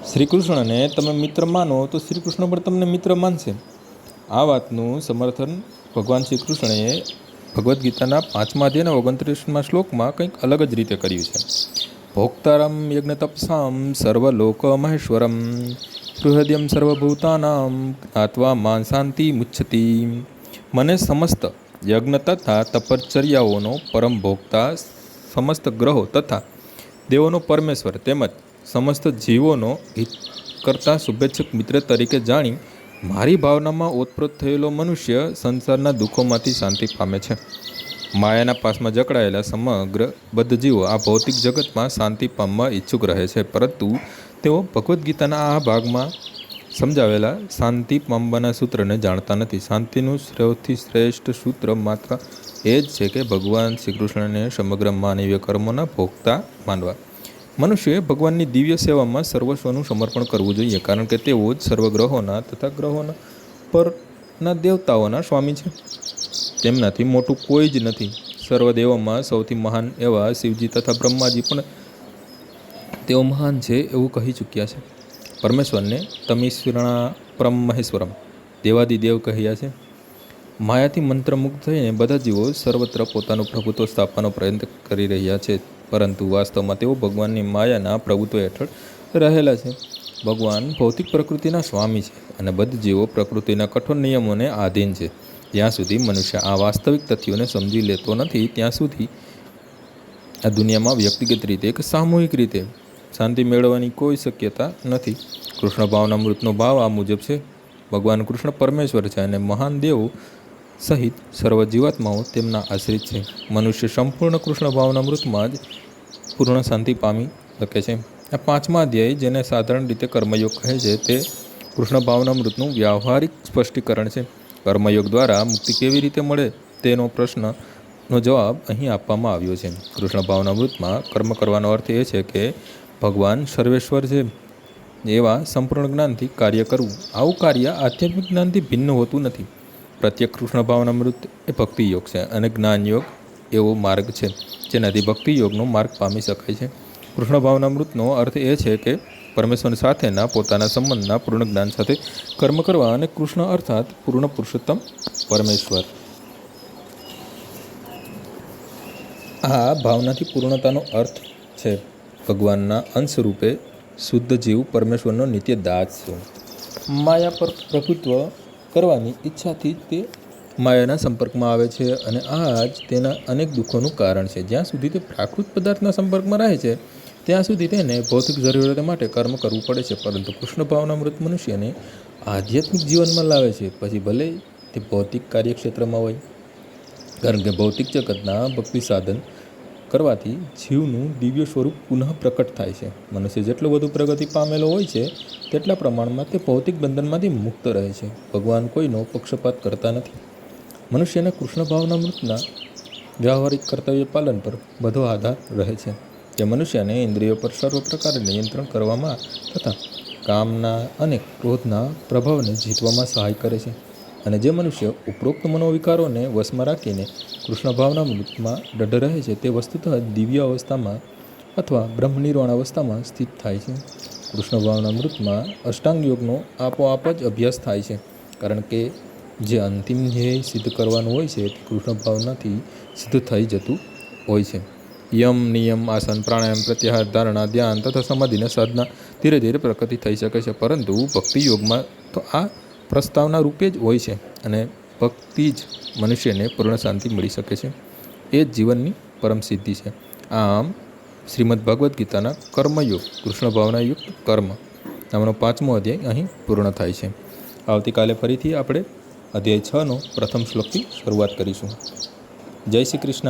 શ્રી કૃષ્ણને તમે મિત્ર માનો તો શ્રી કૃષ્ણ પણ તમને મિત્ર માનશે. આ વાતનું સમર્થન ભગવાન શ્રી કૃષ્ણએ ભગવદ્ ગીતાના પાંચમા અધ્યાયના ઓગણત્રીસમાં શ્લોકમાં કંઈક અલગ જ રીતે કર્યું છે. ભોક્તારમ યજ્ઞ તપસામ સર્વલોક મહેશ્વરમ બૃહદ્યમ સર્વભૂતાનામ જ્ઞાત્વા માન શાંતિ મુચ્છતિ. મને સમસ્ત યજ્ઞ તથા તપશ્ચર્યાઓનો પરમ ભોગતા સમસ્ત ગ્રહો તથા દેવોનો પરમેશ્વર તેમજ સમસ્ત જીવોનો હિત કરતા શુભેચ્છક મિત્ર તરીકે જાણી મારી ભાવનામાં ઓતપ્રોત થયેલો મનુષ્ય સંસારના દુઃખોમાંથી શાંતિ પામે છે. માયાના પાસમાં જકડાયેલા સમગ્ર બદ્ધ જીવો આ ભૌતિક જગતમાં શાંતિ પામવા ઈચ્છુક રહે છે, પરંતુ તેઓ ભગવદ્ ગીતાના આ ભાગમાં સમજાવેલા શાંતિ પામવાના સૂત્રને જાણતા નથી. શાંતિનું સૌથી શ્રેષ્ઠ સૂત્ર માત્ર એ જ છે કે ભગવાન શ્રી કૃષ્ણને સમગ્ર માનવીય કર્મોના ભોગતા માનવા. મનુષ્યએ ભગવાનની દિવ્ય સેવામાં સર્વસ્વનું સમર્પણ કરવું જોઈએ, કારણ કે તેઓ જ સર્વગ્રહોના તથા ગ્રહોના પરના દેવતાઓના સ્વામી છે. તેમનાથી મોટું કોઈ જ નથી. સર્વદેવોમાં સૌથી મહાન એવા શિવજી તથા બ્રહ્માજી પણ તેઓ મહાન છે એવું કહી ચૂક્યા છે. પરમેશ્વરને તમીશ્વરણા પરમ મહેશ્વરમ દેવાદિદેવ કહ્યા છે. માયાથી મંત્રમુગ્ધ થઈને બધા જીવો સર્વત્ર પોતાનું પ્રભુત્વ સ્થાપવાનો પ્રયત્ન કરી રહ્યા છે. પરંતુ વાસ્તવમાં તેઓ ભગવાનની માયાના પ્રભુત્વ હેઠળ રહેલા છે. ભગવાન ભૌતિક પ્રકૃતિના સ્વામી છે અને બદ્ધ જીવો પ્રકૃતિના કઠોર નિયમોને આધીન છે. જ્યાં સુધી મનુષ્ય આ વાસ્તવિક તથ્યોને સમજી લેતો નથી, ત્યાં સુધી આ દુનિયામાં વ્યક્તિગત રીતે કે સામૂહિક રીતે શાંતિ મેળવવાની કોઈ શક્યતા નથી. કૃષ્ણ ભાવના મૃતનો ભાવ આ મુજબ છે. ભગવાન કૃષ્ણ પરમેશ્વર છે અને મહાન દેવો સહિત સર્વ જીવાત્માઓ તેમના આશ્રિત છે. મનુષ્ય સંપૂર્ણ કૃષ્ણ ભાવના મૃતમાં જ પૂર્ણ શાંતિ પામી શકે છે. આ પાંચમા અધ્યાય, જેને સાધારણ રીતે કર્મયોગ કહે છે, તે કૃષ્ણ ભાવના મૃતનું વ્યવહારિક સ્પષ્ટીકરણ છે. કર્મયોગ દ્વારા મુક્તિ કેવી રીતે મળે તેનો પ્રશ્નનો જવાબ અહીં આપવામાં આવ્યો છે. કૃષ્ણ ભાવના મૃતમાં કર્મ કરવાનો અર્થ એ છે કે ભગવાન સર્વેશ્વર છે. એવા સંપૂર્ણ જ્ઞાનથી કાર્ય કરવું. આવું કાર્ય આધ્યાત્મિક જ્ઞાનથી ભિન્ન હોતું નથી. પ્રત્યેક કૃષ્ણ ભાવના મૃત એ ભક્તિ યોગ છે અને જ્ઞાન યોગ એવો માર્ગ છે, જેનાથી ભક્તિ યોગનો માર્ગ પામી શકાય છે. કૃષ્ણ ભાવના મૃતનો અર્થ એ છે કે પરમેશ્વર સાથેના પોતાના સંબંધના પૂર્ણ જ્ઞાન સાથે કર્મ કરવા અને કૃષ્ણ અર્થાત પૂર્ણ પુરુષોત્તમ પરમેશ્વર. આ ભાવનાથી પૂર્ણતાનો અર્થ છે, ભગવાનના અંશ રૂપે શુદ્ધ જીવ પરમેશ્વરનો નિત્ય દાસ છે. માયા પર પ્રભુત્વ કરવાની ઈચ્છાથી તે માયાના સંપર્કમાં આવે છે અને આ જ તેના અનેક દુઃખોનું કારણ છે. જ્યાં સુધી તે પ્રાકૃત પદાર્થના સંપર્કમાં રહે છે, ત્યાં સુધી તેને ભૌતિક જરૂરિયાતો માટે કર્મ કરવું પડે છે. પરંતુ કૃષ્ણ ભાવના મૃત મનુષ્યને આધ્યાત્મિક જીવનમાં લાવે છે. પછી ભલે તે ભૌતિક કાર્યક્ષેત્રમાં હોય, કારણ કે ભૌતિક જગતના ભક્તિ સાધન કરવાથી જીવનું દિવ્ય સ્વરૂપ પુનઃ પ્રકટ થાય છે. મનુષ્ય જેટલો વધુ પ્રગતિ પામેલો હોય છે તેટલા પ્રમાણમાં તે ભૌતિક બંધનમાંથી મુક્ત રહે છે. ભગવાન કોઈનો પક્ષપાત કરતા નથી. મનુષ્યના કૃષ્ણ ભાવના મૃતના વ્યવહારિક કર્તવ્ય પાલન પર બધો આધાર રહે છે. જે મનુષ્યને ઇન્દ્રિયો પર સર્વ પ્રકારે નિયંત્રણ કરવામાં તથા કામના અને ક્રોધના પ્રભાવને જીતવામાં સહાય કરે છે. અને જે મનુષ્ય ઉપરોક્ત મનોવિકારોને વશમાં રાખીને કૃષ્ણ ભાવના મૃતમાં દઢ રહે છે, તે વસ્તુતઃ દિવ્ય અવસ્થામાં અથવા બ્રહ્મનિર્વાણ અવસ્થામાં સ્થિત થાય છે. કૃષ્ણ ભાવના મૃતમાં અષ્ટાંગ યોગનો આપોઆપ જ અભ્યાસ થાય છે. કારણ કે જે અંતિમ ધ્યેય સિદ્ધ કરવાનું હોય છે, તે કૃષ્ણ ભાવનાથી સિદ્ધ થઈ જતું હોય છે. યમ, નિયમ, આસન, પ્રાણાયામ, પ્રત્યાહાર, ધારણા, ધ્યાન તથા સમાધિના સાધના ધીરે ધીરે પ્રગતિ થઈ શકે છે. પરંતુ ભક્તિ યોગમાં તો આ પ્રસ્તાવના રૂપે જ હોય છે અને ભક્તિ જ મનુષ્યને પૂર્ણ શાંતિ મળી શકે છે. એ જ જીવનની પરમ સિદ્ધિ છે. આમ શ્રીમદ ભગવદ્ ગીતાના કર્મયુગ, કૃષ્ણ ભાવના યુક્ત કર્મ નામનો પાંચમો અધ્યાય અહીં પૂર્ણ થાય છે. આવતીકાલે ફરીથી આપણે અધ્યાય છનો પ્રથમ શ્લોકથી શરૂઆત કરીશું. જય શ્રી કૃષ્ણ.